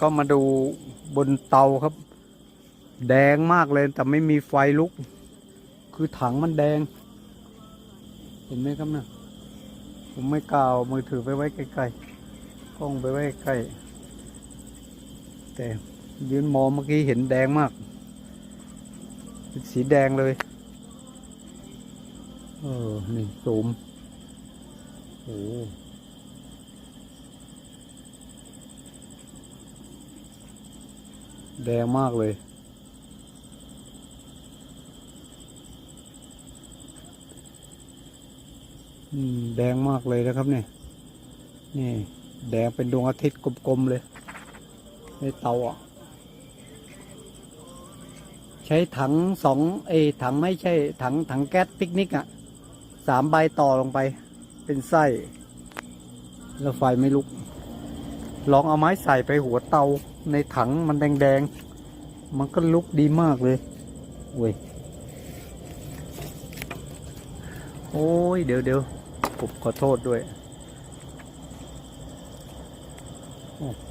ก็มาดูบนเตาครับ แดงมากเลย แต่ไม่มีไฟลุก คือถังมันแดง เห็นไหมครับเนะผมไม่กล้าเอามือถือไปไว้ใกล้ๆกล้องไปไว้ใกล้แต่ยืนมองเมื่อกี้เห็นแดงมาก สีแดงเลย เออ นี่ซูมโอ้ แดงมากเลย แดงมากเลยนะครับเนี่ย นี่ แดงเป็นดวงอาทิตย์กลมๆเลย ในเตาอะ ใช้ถังสองเอถังไม่ใช่ ถังถังแก๊สปิกนิกอะ สามใบต่อลงไป เป็นไส้ แล้วไฟไม่ลุก ลองเอาไม้ใส่ไปหัวเตาในถังมันแดงๆ มันก็ลุกดีมากเลยเว้ยโอ้ย เดี๋ยวเดี๋ยวผมขอโทษด้วย โอ้โห